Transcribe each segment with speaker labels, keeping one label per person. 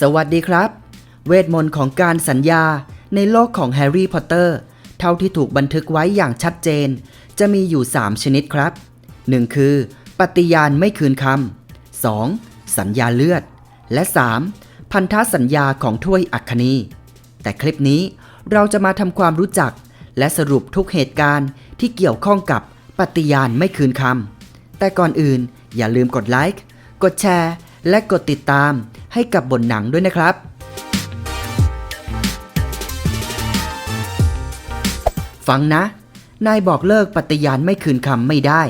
Speaker 1: สวัสดีครับ เวทมนต์ของการสัญญาในโลกของแฮร์รี่พอตเตอร์เท่าที่ถูกบันทึกไว้อย่างชัดเจน จะมีอยู่ 3 ชนิดครับ 1. คือ ปฏิญาณไม่คืนคำ 2. สัญญาเลือด และ 3. พันธสัญญาของถ้วยอัคคณีแต่คลิปนี้เราจะมาทำความรู้จัก และสรุปทุกเหตุการณ์ที่เกี่ยวข้องกับปฏิญาณไม่คืนคำแต่ก่อนอื่นอย่าลืมกดไลค์กดแชร์ และกดติดตาม ให้กับบนหนังด้วยนะครับ ฟังนะ นายบอกเลิกปฏิญาณไม่คืนคำไม่ได้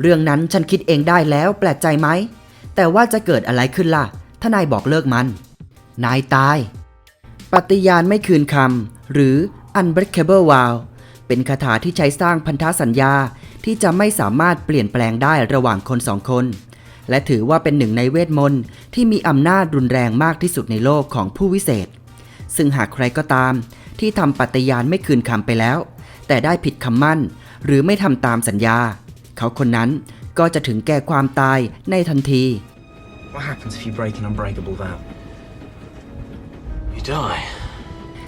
Speaker 1: เรื่องนั้นฉันคิดเองได้แล้วแปลกใจไหม แต่ว่าจะเกิดอะไรขึ้นล่ะ ถ้านายบอกเลิกมัน นายตาย ปฏิญาณไม่คืนคำหรือ unbreakable vow เป็นคาถาที่ใช้สร้างพันธสัญญาที่จะไม่สามารถเปลี่ยนแปลงได้ระหว่างคนสองคน และถือว่าเป็นหนึ่งในเวทมนต์ที่มีอำนาจรุนแรงมากที่สุดในโลกของผู้วิเศษ ซึ่งหากใครก็ตาม ที่ทำปฏิญาณไม่คืนคำไปแล้ว แต่ได้ผิดคำมั่น หรือไม่ทำตามสัญญา เขาคนนั้นก็จะถึงแก่ความตายในทันที
Speaker 2: What happens if you break an unbreakable vow? You die.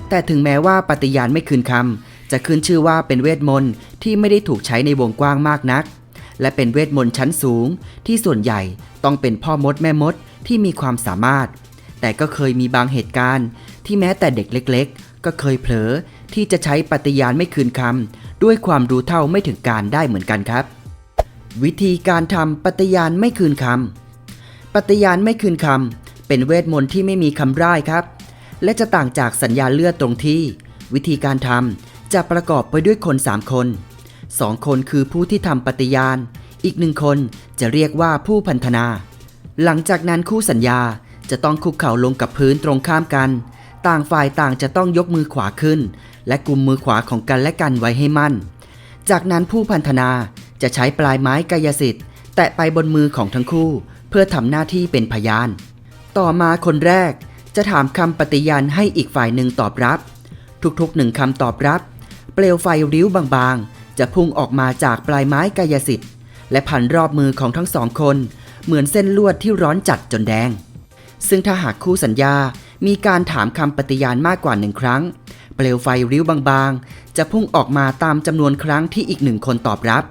Speaker 1: แต่ถึงแม้ว่าปฏิญาณไม่คืนคำจะขึ้นชื่อว่าเป็นเวทมนต์ที่ไม่ได้ถูกใช้ในวงกว้างมากนัก และเป็นเวทมนต์ชั้นสูง ที่ส่วนใหญ่ต้องเป็นพ่อมดแม่มดที่มีความสามารถ แต่ก็เคยมีบางเหตุการณ์ ที่แม้แต่เด็กเล็ก ๆ ก็เคยเผลอที่จะใช้ปฏิญาณไม่คืนคำด้วยความรู้เท่าไม่ถึงการได้เหมือนกันครับ วิธีการทำปฏิญาณไม่คืนคำปฏิญาณไม่คืนคำเป็นเวทมนต์ที่ไม่มีคำร่ายครับ และจะต่างจากสัญญาเลือดตรงที่ วิธีการทำจะประกอบไปด้วยคน 3 คน 2คนคือผู้ที่ทำปฏิญาณ อีกหนึ่งคนจะเรียกว่าผู้พันธนา หลังจากนั้นคู่สัญญาจะต้องคุกเข่าลงกับพื้นตรงข้ามกัน ต่างฝ่ายต่างจะต้องยกมือขวาขึ้น และกุมมือขวาของกันและกันไว้ให้มั่น จากนั้นผู้พันธนาจะใช้ปลายไม้กายสิทธิ์ แตะไปบนมือของทั้งคู่ เพื่อทำหน้าที่เป็นพยาน ต่อมาคนแรกจะถามคำปฏิญาณให้อีกฝ่ายหนึ่งตอบรับ ทุกๆหนึ่งคำตอบรับ เปลวไฟริ้วบางๆ จะพุ่งออกมาจากปลายไม้กายสิทธิ์ และพันรอบมือของทั้งสองคน เหมือนเส้นลวดที่ร้อนจัดจนแดง ซึ่งถ้าหากคู่สัญญามีการถามคำปฏิญาณมากกว่าหนึ่งครั้ง เปลวไฟริ้วบางๆ จะพุ่งออกมาตามจำนวนครั้งที่อีกหนึ่งคนตอบรับ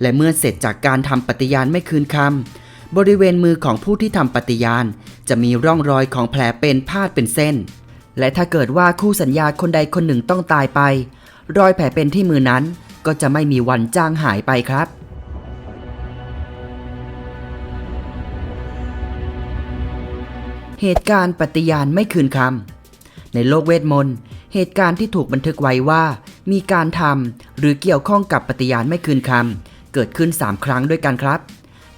Speaker 1: และเมื่อเสร็จจากการทำปฏิญาณไม่คืนคำบริเวณมือของผู้ที่ทำปฏิญาณ จะมีร่องรอยของแผลเป็นพาดเป็นเส้น และถ้าเกิดว่าคู่สัญญาคนใดคนหนึ่งต้องตายไป รอยแผลเป็นที่มือนั้น ก็จะไม่มีวันจางหายไปครับเหตุการณ์ปฏิญาณไม่คืนคำในโลกเวทมนต์ เหตุการณ์ที่ถูกบันทึกไว้ว่า มีการทำหรือเกี่ยวข้องกับปฏิญาณไม่คืนคำเกิดขึ้น 3 ครั้งด้วยกันครับ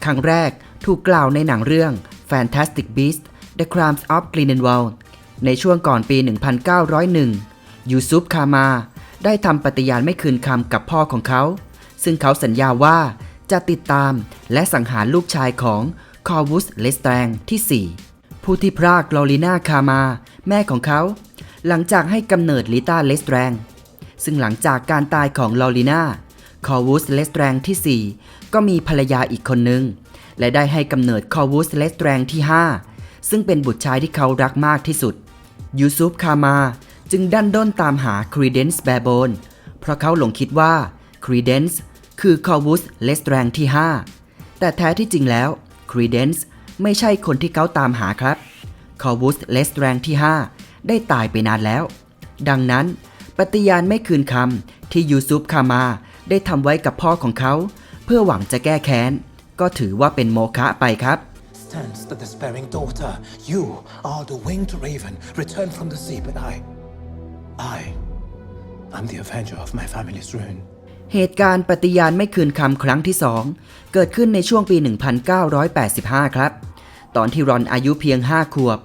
Speaker 1: ครั้งแรกถูกกล่าวในหนังเรื่อง Fantastic Beasts: The Crimes of Grindelwald ในช่วงก่อนปี 1901 ยูซุปคามา ได้ทำปฏิญาณไม่คืนคำกับพ่อของเขา ซึ่งเขาสัญญาว่าจะติดตามและสังหารลูกชายของคอวุสเลสแตงที่ 4 ผู้ที่พรากลอรีนาคามา แม่ของเขา หลังจากให้กำเนิดลิต้าเลสแตรงซึ่งหลังจากการตายของลอรีนาคอวุสเลสแตรงที่ 4 ก็มีภรรยาอีกคนนึง และได้ให้กำเนิดคอวุสเลสแตรงที่ 5 ซึ่งเป็นบุตรชายที่เขารักมากที่สุด ยูซุปคามา จึงดันด้นตามหาครีเดนซ์แบโบนเพราะเขาหลงคิดว่าครีเดนซ์คือคอวุสเลสแตรงที่ 5 แต่แท้ที่จริงแล้วครีเดนซ์ไม่ใช่คนที่เขาตามหาครับคอวุสเลสแตรงที่ 5 ได้ตายไปนานแล้ว ดังนั้น ปฏิญาณไม่คืนคำที่ยูซุปคามาได้ทำไว้กับพ่อของเขา เพื่อหวังจะแก้แค้น ก็ถือว่าเป็นโมฆะไปครับ
Speaker 3: Stands the despairing daughter. You are the winged raven returned from the sea, but I. I. I'm the avenger of my family's ruin.
Speaker 1: เหตุการณ์ปฏิญาณไม่คืนคำครั้งที่สองเกิดขึ้นในช่วงปี 1985 ครับ ตอนที่รอนอายุเพียง 5 ขวบ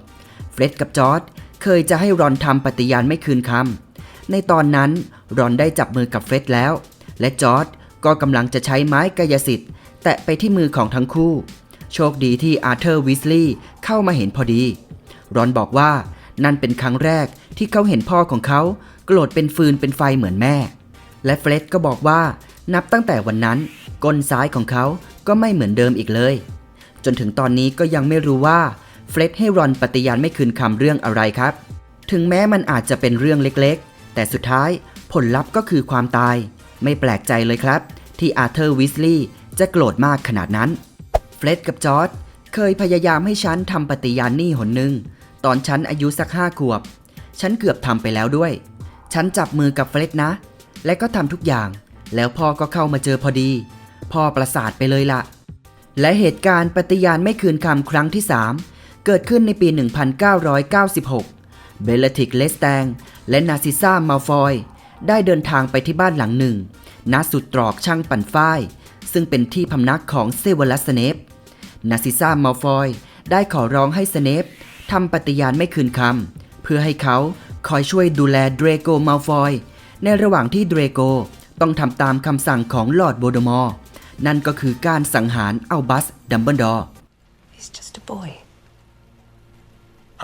Speaker 1: เฟร็ดกับจอร์ดเคยจะให้รอนทำปฏิญาณไม่คืนคำในตอนนั้นรอนได้จับมือกับเฟร็ดแล้ว และจอร์ดก็กำลังจะใช้ไม้กายสิทธิ์ แตะไปที่มือของทั้งคู่ โชคดีที่อาร์เธอร์วิสลีย์เข้ามาเห็นพอดี รอนบอกว่านั่นเป็นครั้งแรก ที่เขาเห็นพ่อของเขาโกรธเป็นฟืนเป็นไฟเหมือนแม่ และเฟร็ดก็บอกว่านับตั้งแต่วันนั้นก้นซ้ายของเขาก็ไม่เหมือนเดิมอีกเลย จนถึงตอนนี้ก็ยังไม่รู้ว่าเฟร็ดให้รอนปฏิญาณไม่คืนคำเรื่องอะไรครับ ถึงแม้มันอาจจะเป็นเรื่องเล็กๆ แต่สุดท้ายผลลัพธ์ก็คือความตาย ไม่แปลกใจเลยครับ ที่อาร์เธอร์วิสลีย์จะโกรธมากขนาดนั้นเฟร็ดกับจอร์ดเคยพยายามให้ฉันทำปฏิญาณนี่หนหนึ่งตอนฉันอายุสักห้าขวบ ฉันเกือบทำไปแล้วด้วย ฉันจับมือกับเฟร็ดนะ และก็ทำทุกอย่าง แล้วพ่อก็เข้ามาเจอพอดี พ่อประสาทไปเลยละ และเหตุการณ์ปฏิญาณไม่คืนคำครั้งที่ 3 เกิดขึ้นในปี 1996 เบลติกเลสแตงและนาซิซ่ามาฟอย ได้เดินทางไปที่บ้านหลังหนึ่งณสุดตรอกช่างปั่นฝ้าย ซึ่งเป็นที่พำนักของเซเวลัสสเนปนาซิซ่ามาฟอยได้ขอร้องให้สเนปทำปฏิญาณไม่คืนคำ พื่อให้เขาคอยช่วยดูแลเดรโกมาฟอยในระหว่างที่เดรโกต้องทำตามคำสั่งของลอร์ดโบดมอร์นั่นก็คือการสังหารอัลบัสดัมเบิลดอร์
Speaker 4: He's just a boy.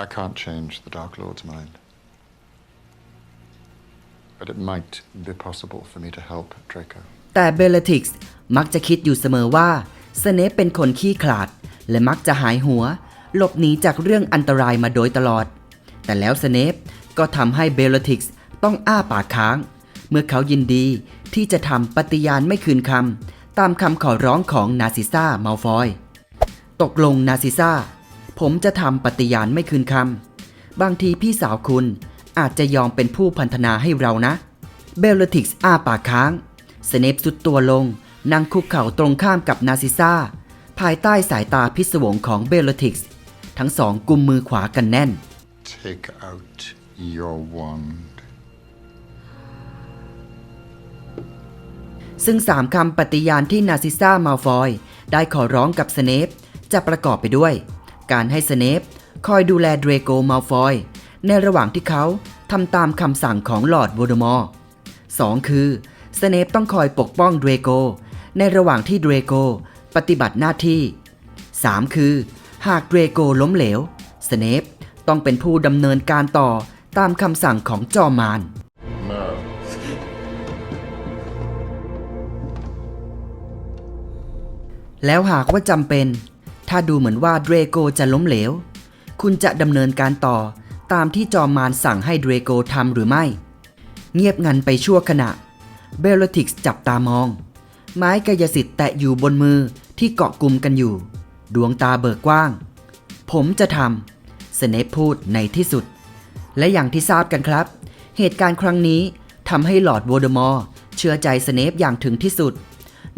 Speaker 5: I can't change the Dark Lord's mind. But it might be possible for me to help Draco.
Speaker 1: แต่เบลติกส์มักจะคิดอยู่เสมอว่าสเนปเป็นคนขี้ขลาด และมักจะหายหัว หลบหนีจากเรื่องอันตรายมาโดยตลอด แต่แล้วสเนปก็ทำให้เบลติกส์ต้องอ้าปากค้าง เมื่อเขายินดีที่จะทำปฏิญาณไม่คืนคำตามคำขอร้องของนาซิซ่ามาฟอย ตกลงนาซิซ่า ผมจะทำปฏิญาณไม่คืนคำ บางทีพี่สาวคุณอาจจะยอมเป็นผู้พันธนาให้เรานะ เบลติกส์อ้าปากค้าง สเนปสุดตัวลงนั่งคุกเข่าตรงข้ามกับนาซิซ่า ภายใต้สายตาพิศวงของเบลติกส์ทั้งสองกุมมือขวากันแน่น
Speaker 5: Take out your wand.
Speaker 1: ซึ่งสามคำปฏิญาณที่นาซิซ่ามาฟอย ได้ขอร้องกับสเนปจะประกอบไปด้วย การให้สเนปคอยดูแลเดรโกมาฟอย ในระหว่างที่เขาทำตามคำสั่งของลอร์ดโวลเดมอร์สองคือสเนปต้องคอยปกป้องเดรโก ในระหว่างที่เดรโกปฏิบัติหน้าที่ 3 คือ หากเดรโกล้มเหลวสเนป ต้องเป็นผู้ดำเนินการต่อตามคำสั่งของจอมมาร
Speaker 5: No.
Speaker 1: แล้วหากว่าจำเป็น ถ้าดูเหมือนว่าเดรโกจะล้มเหลว คุณจะดำเนินการต่อตามที่จอมมารสั่งให้เดรโกทำหรือไม่ เงียบงันไปชั่วขณะ เบลติกส์จับตามอง ไม้กายสิทธิ์แตะอยู่บนมือที่เกาะกลุ่มกันอยู่ ดวงตาเบิกกว้าง ผมจะทำ สเนปพูดในที่สุด และอย่างที่ทราบกันครับ เหตุการณ์ครั้งนี้ทำให้หลอร์ดโวเดมอร์เชื่อใจสเนปอย่างถึงที่สุด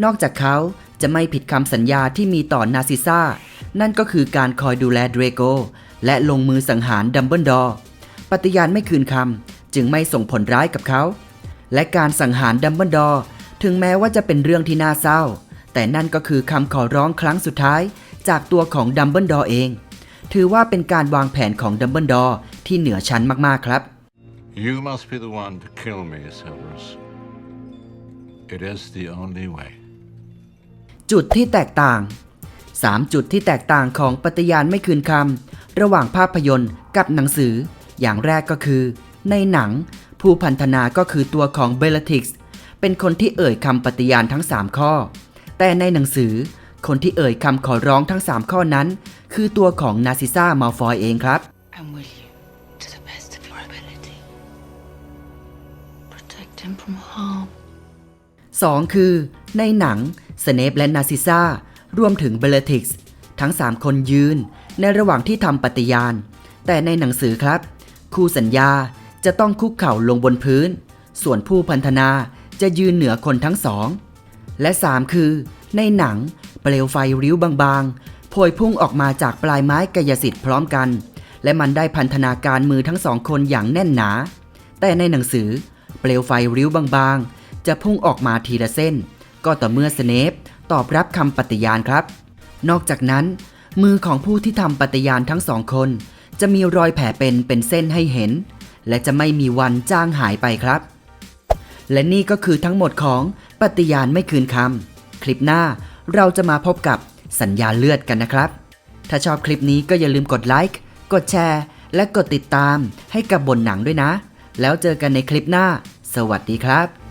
Speaker 1: นอกจากเขาจะไม่ผิดคำสัญญาที่มีต่อนาซิซ่า นั่นก็คือการคอยดูแลเดรโก และลงมือสังหารดัมเบิลดอร์ปฏิญาณไม่คืนคำจึงไม่ส่งผลร้ายกับเขา และการสังหารดัมเบิลดอร์ถึงแม้ว่าจะเป็นเรื่องที่น่าเศร้า แต่นั่นก็คือคำขอร้องครั้งสุดท้ายจากตัวของดัมเบิลดอร์เอง ถือว่าเป็นการวางแผนของดัมเบิลดอร์ที่เหนือชั้นมากๆครับ
Speaker 6: You must be the one to kill me, Severus. It is the only way.
Speaker 1: จุดที่แตกต่าง 3 จุดที่แตกต่างของปฏิญาณไม่คืนคำระหว่างภาพยนตร์กับหนังสือ อย่างแรกก็คือ ในหนัง ผู้พันธนาก็คือตัวของเบลติกส์เป็นคนที่เอ่ยคำปฏิญาณทั้ง 3 ข้อ แต่ในหนังสือ คนที่เอ่ยคำขอร้องทั้ง 3 ข้อนั้น คือตัวของนาซิซ่ามาฟอยเองครับ
Speaker 4: And will you, to the best of your ability, protect him from harm?
Speaker 1: 2คือ ในหนังสเนปและนาซิซ่ารวมถึงเบลติกส์ทั้ง 3 คนยืน ในระหว่างที่ทำปฏิญาณ แต่ในหนังสือครับ คู่สัญญาจะต้องคุกเข่าลงบนพื้น ส่วนผู้พันธนาจะยืนเหนือคนทั้งสอง และ 3 คือ ในหนังเปลวไฟริ้วบางๆ โพยพุ่งออกมาจากปลายไม้กายสิทธิ์พร้อมกัน และมันได้พันธนาการมือทั้งสองคนอย่างแน่นหนา แต่ในหนังสือ เปลวไฟริ้วบางๆ จะพุ่งออกมาทีละเส้น ก็ต่อเมื่อสเนปตอบรับคำปฏิญาณครับ นอกจากนั้น มือของผู้ที่ทำปฏิญาณทั้งสองคน จะมีรอยแผลเป็นเป็นเส้นให้เห็น และจะไม่มีวันจ้างหายไปครับ และนี่ก็คือทั้งหมดของปฏิญาณไม่คืนคำคลิปหน้าเราจะมาพบกับ สัญญาเลือดกันนะครับ ถ้าชอบคลิปนี้ก็อย่าลืมกดไลค์กดแชร์ และกดติดตามให้กับบนหนังด้วยนะ แล้วเจอกันในคลิปหน้า สวัสดีครับ